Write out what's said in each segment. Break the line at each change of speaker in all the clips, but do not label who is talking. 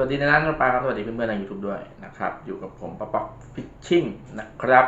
วัสดีนะนันปาครับ สวัสดีเพื่อนๆใน YouTube ด้วยนะครับ อยู่กับผมปะปอกฟิชชิ่งนะครับ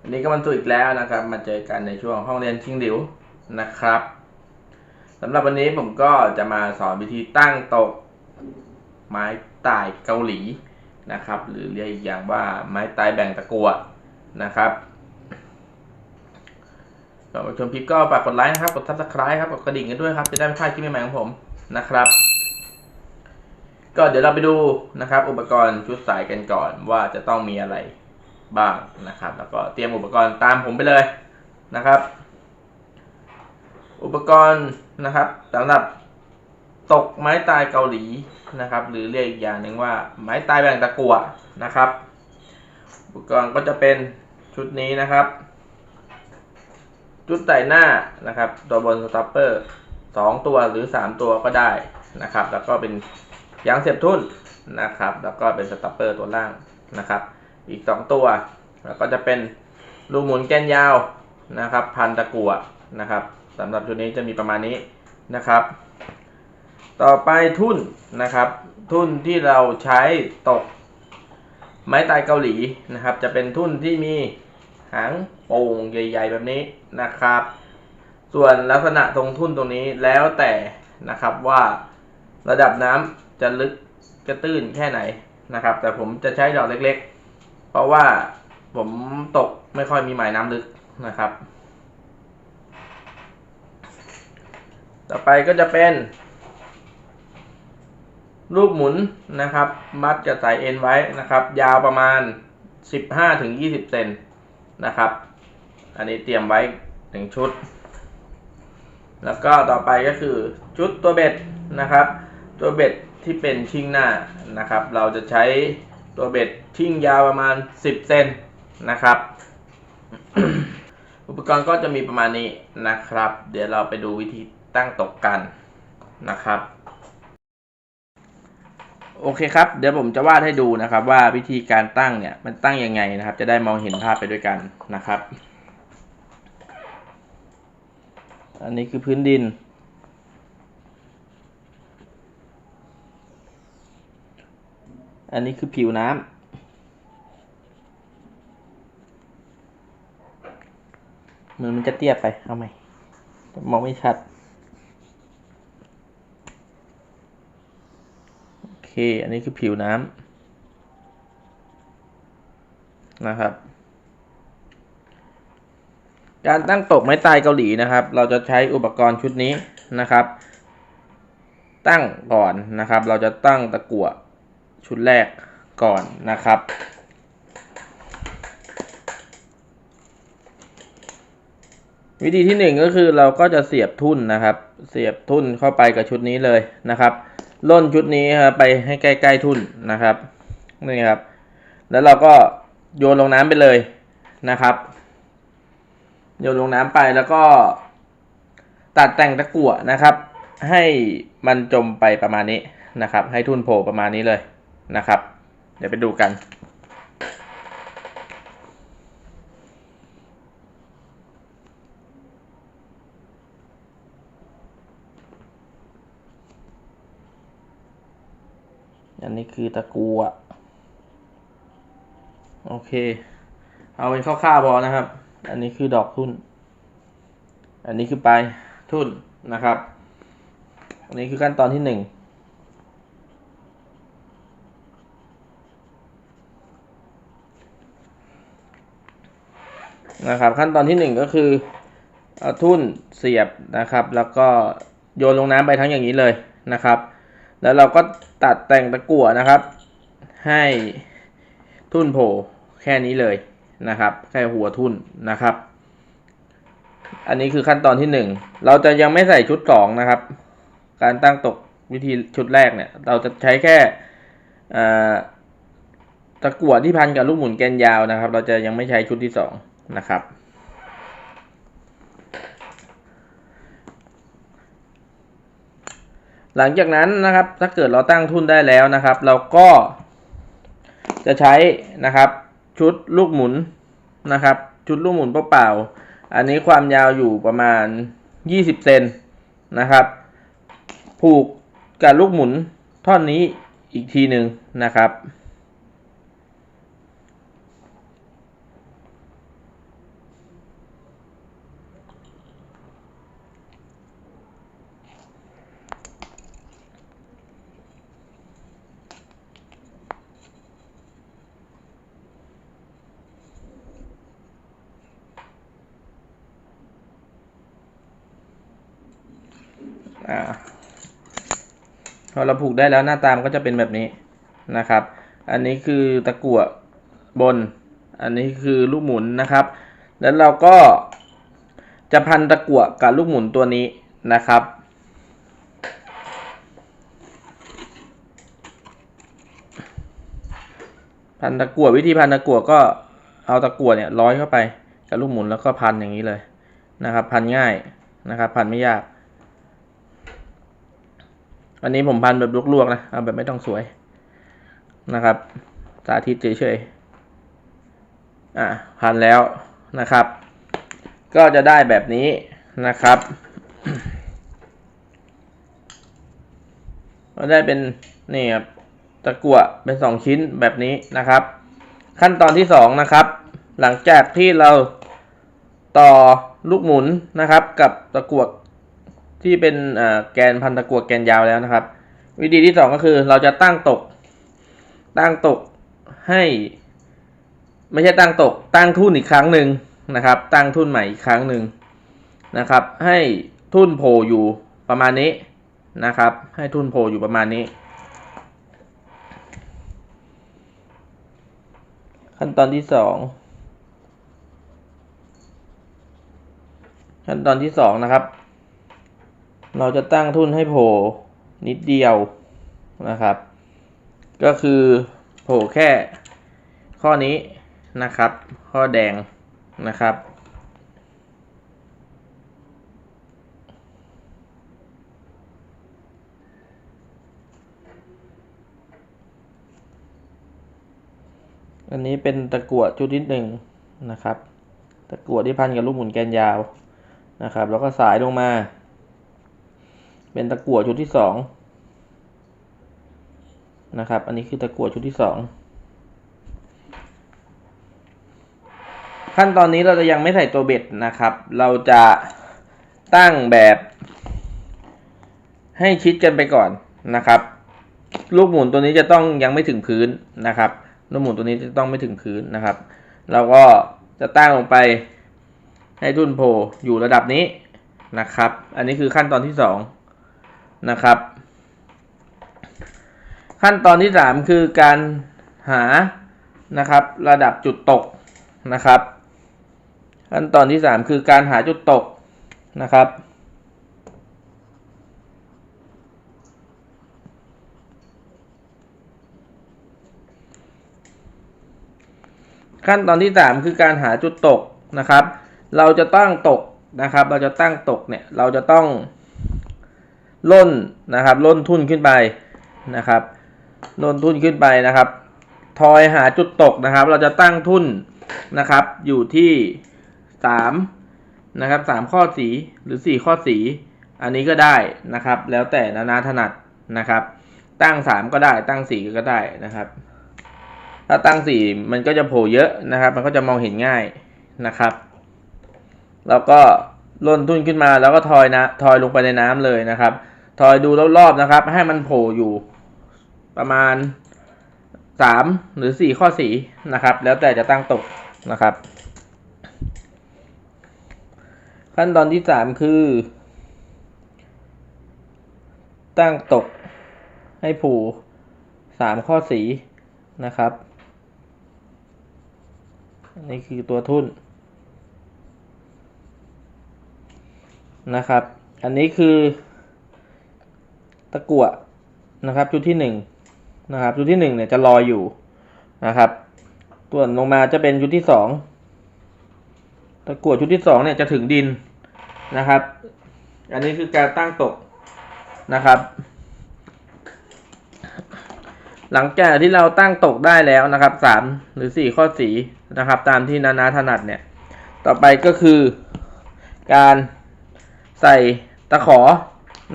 วันนี้ก็มันตัวอีกแล้วนะครับ มาเจอกันในช่วงห้องเรียนชิงหลิวนะครับสำหรับวันนี้ผมก็จะมาสอนวิธีตั้งตกไม้ตายเกาหลีนะครับ หรือเรียกอีกอย่างว่าไม้ตายแบ่งตะกัวนะครับก่อนมาชมคลิปก็ฝากกดไลค์นะครับ กด subscribe ครับ กดกระดิ่งกันด้วยครับ จะได้ไม่พลาดคลิปใหม่ๆของผมนะครับ ก็เดี๋ยวเราไปดูนะครับ อุปกรณ์ชุดสายกันก่อนว่าจะต้องมีอะไรบ้างนะครับ แล้วก็เตรียมอุปกรณ์ตามผมไปเลยนะครับ อุปกรณ์นะครับสำหรับตกไม้ตายเกาหลีนะครับ หรือเรียกอีกอย่างหนึ่งว่าไม้ตายแบ่งตะกั่วนะครับ อุปกรณ์ก็จะเป็นชุดนี้นะครับ ชุดไต่หน้านะครับ ตัวบนสต็อปเปอร์สองตัวหรือสามตัวก็ได้นะครับ แล้วก็เป็น ยางเสียบทุ่นนะครับ แล้วก็เป็นสต็อปเปอร์ตัวล่างนะครับ อีกสองตัว แล้วก็จะเป็นลูกหมุนแกนยาวนะครับ พันตะกั่วนะครับสำหรับชุดนี้จะมีประมาณนี้นะครับ ต่อไปทุ่นนะครับ ทุ่นที่เราใช้ตกไม้ตายเกาหลีนะครับ จะเป็นทุ่นที่มีหางโป่งใหญ่ ๆ แบบนี้นะครับ ส่วนลักษณะตรงทุ่นตรงนี้แล้วแต่นะครับว่าระดับน้ำ จะลึกจะตื้นแค่ไหนนะครับ แต่ผมจะใช้ดอกเล็กๆ เพราะว่าผมตกไม่ค่อยมีหมายน้ำลึกนะครับ ต่อไปก็จะเป็นลูกหมุนนะครับ มัดกับสายเอ็นไว้นะครับ ยาวประมาณ 15-20 เซนนะครับ อันนี้เตรียมไว้หนึ่งชุด แล้วก็ต่อไปก็คือชุดตัวเบ็ดนะครับ ตัวเบ็ด ที่เป็นชิ่งหน้านะครับ เราจะใช้ตัวเบ็ดชิ่งยาวประมาณ 10 เซนนะครับ อุปกรณ์ก็จะมีประมาณนี้นะครับ เดี๋ยวเราไปดูวิธีตั้งตกกันนะครับ โอเคครับ เดี๋ยวผมจะวาดให้ดูนะครับ ว่าวิธีการตั้งเนี่ยมันตั้งยังไงนะครับ จะได้มองเห็นภาพไปด้วยกันนะครับ อันนี้คือพื้นดิน อันนี้คือผิวน้ำมือมันจะเตี้ยไปเอาใหมมองไม่ชัด โอเค อันนี้คือผิวน้ำนะครับ การตั้งตกไม้ตายเกาหลีนะครับ เราจะใช้อุปกรณ์ชุดนี้นะครับ ตั้งก่อนนะครับ เราจะตั้งตะกั่ว ชุดแรกก่อนนะครับ วิธีที่หนึ่งก็คือเราก็จะเสียบทุ่นนะครับ เสียบทุ่นเข้าไปกับชุดนี้เลยนะครับล่นชุดนี้ครับไปให้ใกล้ๆทุ่นนะครับนี่ครับ แล้วเราก็โยนลงน้ำไปเลยนะครับ โยนลงน้ำไปแล้วก็ตัดแต่งตะกั่วนะครับ ให้มันจมไปประมาณนี้นะครับ ให้ทุ่นโผล่ประมาณนี้เลย นะครับ เดี๋ยวไปดูกันอันนี้คือตะกัวโอเค เอาเป็นคร่าวๆพอนะครับ อันนี้คือดอกทุน อันนี้คือปลายทุนนะครับ อันนี้คือขั้นตอนที่หนึ่ง นะครับ ขั้นตอนที่หนึ่งก็คือเอาทุ่นเสียบนะครับ แล้วก็โยนลงน้ำไปทั้งอย่างนี้เลยนะครับ แล้วเราก็ตัดแต่งตะกั่วนะครับ ให้ทุ่นโผล่แค่นี้เลยนะครับ แค่หัวทุ่นนะครับ อันนี้คือขั้นตอนที่หนึ่งเราจะยังไม่ใส่ชุดสองนะครับ การตั้งตกวิธีชุดแรกเนี่ย เราจะใช้แค่ตะกั่วที่พันกับลูกหมุนแกนยาวนะครับ เราจะยังไม่ใช้ชุดที่สอง นะครับ หลังจากนั้นนะครับถ้าเกิดเราตั้งทุนได้แล้วนะครับ เราก็จะใช้นะครับชุดลูกหมุนนะครับ ชุดลูกหมุนเปล่าๆอันนี้ความยาวอยู่ประมาณ 20 เซนนะครับ ผูกกับลูกหมุนท่อนนี้อีกทีหนึ่งนะครับ อ่าพอเราผูกได้แล้วหน้าตามก็จะเป็นแบบนี้นะครับ อันนี้คือตะกั่วบน อันนี้คือลูกหมุนนะครับ แล้วเราก็จะพันตะกั่วกับลูกหมุนตัวนี้นะครับ พันตะกั่ววิธีพันตะกั่วก็เอาตะกั่วเนี่ยร้อยเข้าไปกับลูกหมุนแล้วก็พันอย่างนี้เลยนะครับ พันง่ายนะครับ พันไม่ยาก อันนี้ผมพันแบบลวกๆนะเอาแบบไม่ต้องสวยนะครับ สาธิตเฉยๆอะพันแล้วนะครับ ก็จะได้แบบนี้นะครับก็ได้เป็นนี่ครับตะกั่วเป็นสองชิ้นแบบนี้นะครับ ขั้นตอนที่สองนะครับ หลังจากที่เราต่อลูกหมุนนะครับ กับตะกั่ว ที่เป็นแกนพันตะกัวแกนยาวแล้วนะครับ วิธีที่สองก็คือเราจะตั้งตก ตั้งตกให้ ไม่ใช่ตั้งตก ตั้งทุ่นอีกครั้งหนึ่งนะครับ ตั้งทุ่นใหม่อีกครั้งหนึ่งนะครับ ให้ทุ่นโผล่อยู่ประมาณนี้นะครับ ให้ทุ่นโผล่อยู่ประมาณนี้ ขั้นตอนที่สองขั้นตอนที่สองนะครับ เราจะตั้งทุนให้โผล่นิดเดียวนะครับ ก็คือโผล่แค่ข้อนี้นะครับ ข้อแดงนะครับ อันนี้เป็นตะกั่วชุดที่หนึ่งนะครับ ตะกั่วที่พันกับลูกหมุนแกนยาวนะครับ แล้วก็สายลงมา เป็นตะกั่วชุดที่สองนะครับ อันนี้คือตะกั่วชุดที่สองขั้นตอนนี้เราจะยังไม่ใส่ตัวเบ็ดนะครับ เราจะตั้งแบบ ให้ชิดกันไปก่อนนะครับ ลูกหมุนตัวนี้จะต้องยังไม่ถึงพื้นนะครับลูกหมุนตัวนี้จะต้องไม่ถึงพื้นนะครับ เราก็จะตั้งลงไปให้ทุนโผล่อยู่ระดับนี้นะครับ อันนี้คือขั้นตอนที่สอง นะครับ ขั้นตอนที่สามคือการหานะครับระดับจุดตกนะครับ ขั้นตอนที่สามคือการหาจุดตกนะครับขั้นตอนที่สามคือการหาจุดตกนะครับ เราจะตั้งตกนะครับ เราจะตั้งตกเนี่ย เราจะต้อง ล่นนะครับล่นทุ่นขึ้นไปนะครับล่นทุ่นขึ้นไปนะครับทอยหาจุดตกนะครับ เราจะตั้งทุ่นนะครับ อยู่ที่สามนะครับสามข้อสีหรือสี่ข้อสี อันนี้ก็ได้นะครับ แล้วแต่นานาถนัดนะครับ ตั้งสามก็ได้ตั้งสี่ก็ได้นะครับ ถ้าตั้งสี่มันก็จะโผล่เยอะนะครับ มันก็จะมองเห็นง่ายนะครับ แล้วก็ ล่นทุ่นขึ้นมาแล้วก็ทอยนะทอยลงไปในน้ำเลยนะครับ ทอยดูรอบๆนะครับ ให้มันโผล่อยู่ประมาณสามหรือสี่ข้อสีนะครับ แล้วแต่จะตั้งตกนะครับ ขั้นตอนที่สามคือ ตั้งตกให้ผูสามข้อสีนะครับนนี้คือตัวทุ่น นะครับ อันนี้คือ ตะกั่วนะครับชุดที่หนึ่งนะครับชุดที่หนึ่งเนี่ยจะลอยอยู่นะครับส่วนลงมาจะเป็นชุดที่สองตะกั่วชุดที่สองเนี่ยจะถึงดินนะครับ อันนี้คือการตั้งตกนะครับ หลังจากที่เราตั้งตกได้แล้วนะครับสามหรือสี่ข้อสีนะครับ ตามที่นานาถนัดเนี่ย ต่อไปก็คือการ ใส่ตะขอ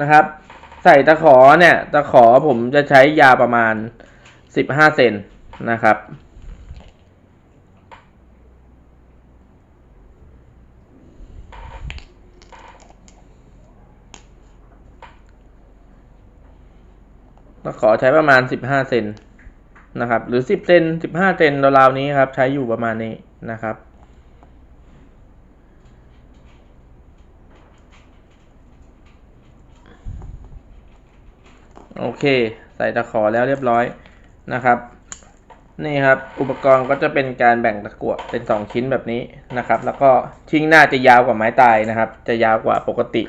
นะครับ ใส่ตะขอเนี่ยตะขอผมจะใช้ยาวประมาณสิบห้าเซนนะครับ ตะขอใช้ประมาณสิบห้าเซนนะครับ หรือสิบเซนสิบห้าเซนราวๆนี้ครับ ใช้อยู่ประมาณนี้นะครับ โอเค ใส่ตะขอแล้วเรียบร้อยนะครับ นี่ครับอุปกรณ์ก็จะเป็นการแบ่งตะกั่วเป็นสองชิ้นแบบนี้นะครับ แล้วก็ชิงหน้าจะยาวกว่าไม้ตายนะครับ จะยาวกว่าปกติ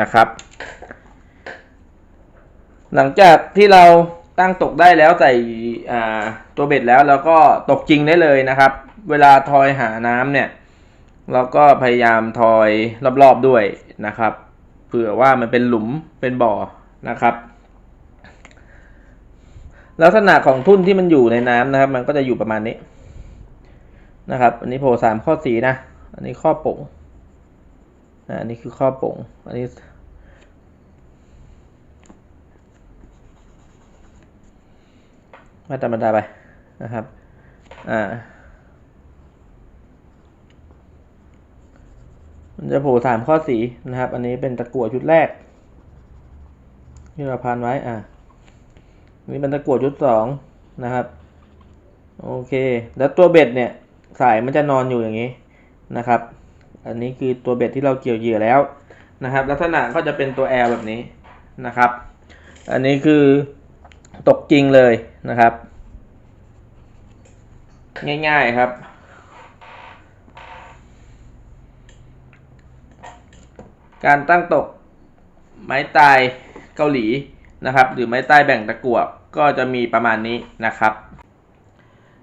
นะครับ หลังจากที่เราตั้งตกได้แล้วใส่ตัวเบ็ดแล้วเราก็ตกจริงได้เลยนะครับ เวลาทอยหาน้ำเนี่ยเราก็พยายามทอยรอบๆด้วยนะครับ เผื่อว่ามันเป็นหลุมเป็นบ่อนะครับ ลักษณะของทุ่นที่มันอยู่ในน้ำนะครับ มันก็จะอยู่ประมาณนี้นะครับ อันนี้โผล่สามข้อสีนะ อันนี้ข้อโป่งอันนี้คือข้อโป่งอันนี้มาธรรมดาไปนะครับ อ่า มันจะโผล่สามข้อสีนะครับ อันนี้เป็นตะกั่วชุดแรกที่เราพันไว้ อ่า นนี้เป็นตะกั่วชุดสองนะครับ โอเค แล้วตัวเบ็ดเนี่ยสายมันจะนอนอยู่อย่างนี้นะครับ อันนี้คือตัวเบ็ดที่เราเกี่ยวเหยื่อแล้วนะครับ ลักษณะก็จะเป็นตัว L แบบนี้นะครับ อันนี้คือตกจริงเลยนะครับ ง่ายๆครับการตั้งตกไม้ตายเกาหลี นะครับ หรือไม้ใต้แบ่งตะกั่วก็จะมีประมาณนี้นะครับ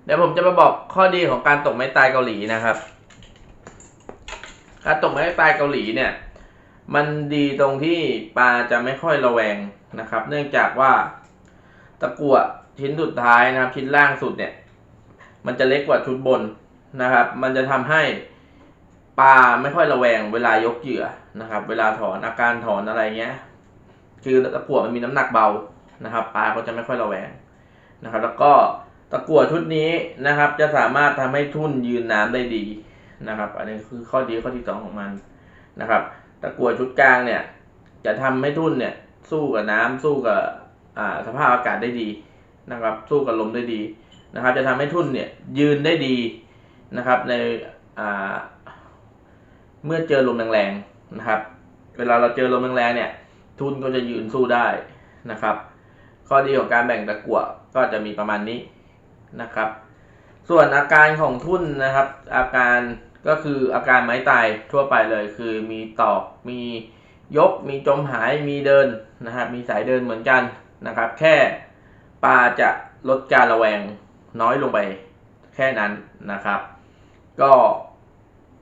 เดี๋ยวผมจะมาบอกข้อดีของการตกไม้ตายเกาหลีนะครับ การตกไม้ตายเกาหลีเนี่ย มันดีตรงที่ปลาจะไม่ค่อยระแวงนะครับ เนื่องจากว่าตะกั่วชิ้นสุดท้ายนะครับ ชิ้นล่างสุดเนี่ย มันจะเล็กกว่าชุดบนนะครับ มันจะทำให้ปลาไม่ค่อยระแวงเวลายกเหยื่อนะครับ เวลาถอนอาการถอนอะไรเงี้ย คือตะกั่วมันมีน้ำหนักเบานะครับปลาก็จะไม่ค่อยระแวงนะครับ แล้วก็ตะกั่วชุดนี้นะครับ จะสามารถทำให้ทุ่นยืนน้ำได้ดีนะครับ อันนี้คือข้อดีข้อที่สองของมันนะครับ ตะกั่วชุดกลางเนี่ย จะทำให้ทุ่นเนี่ยสู้กับน้ำสู้กับอ่าสภาพอากาศได้ดีนะครับ สู้กับลมได้ดีนะครับ จะทำให้ทุ่นเนี่ยยืนได้ดีนะครับ ในอ่าเมื่อเจอลมแรงๆนะครับ เวลาเราเจอลมแรงๆเนี่ย ทุนก็จะยืนสู้ได้นะครับ ข้อดีของการแบ่งตะกั่วก็จะมีประมาณนี้นะครับ ส่วนอาการของทุนนะครับ อาการก็คืออาการไม้ตายทั่วไปเลยคือมีตอกมียกมีจมหายมีเดินนะครับมีสายเดินเหมือนกันนะครับ แค่ปลาจะลดการระแวงน้อยลงไปแค่นั้นนะครับ ก็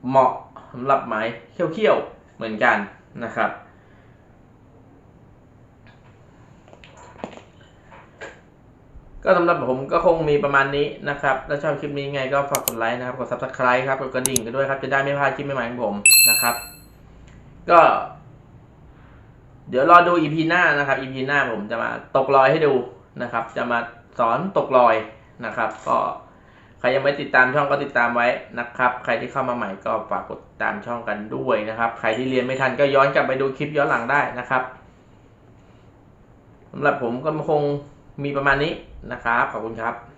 เหมาะสำหรับไม้เขี้ยวๆเหมือนกันนะครับ ก็สำหรับผมก็คงมีประมาณนี้นะครับแล้วชอบคลิปนี้ไงก็ฝากกดไลค์นะครับ กด subscribe ครับ กดกระดิ่งกันด้วยครับ จะได้ไม่พลาดคลิปใหม่ๆของผมนะครับ ก็ เดี๋ยวรอดู EP หน้านะครับ EP หน้าผมจะมาตกลอยให้ดูนะครับ จะมาสอนตกลอยนะครับ ก็ใครยังไม่ติดตามช่องก็ติดตามไว้นะครับ ใครที่เข้ามาใหม่ก็ฝากกดติดตามช่องกันด้วยนะครับ ใครที่เรียนไม่ทันก็ย้อนกลับไปดูคลิปย้อนหลังได้นะครับสำหรับผมก็คง มีประมาณนี้นะครับ ขอบคุณครับ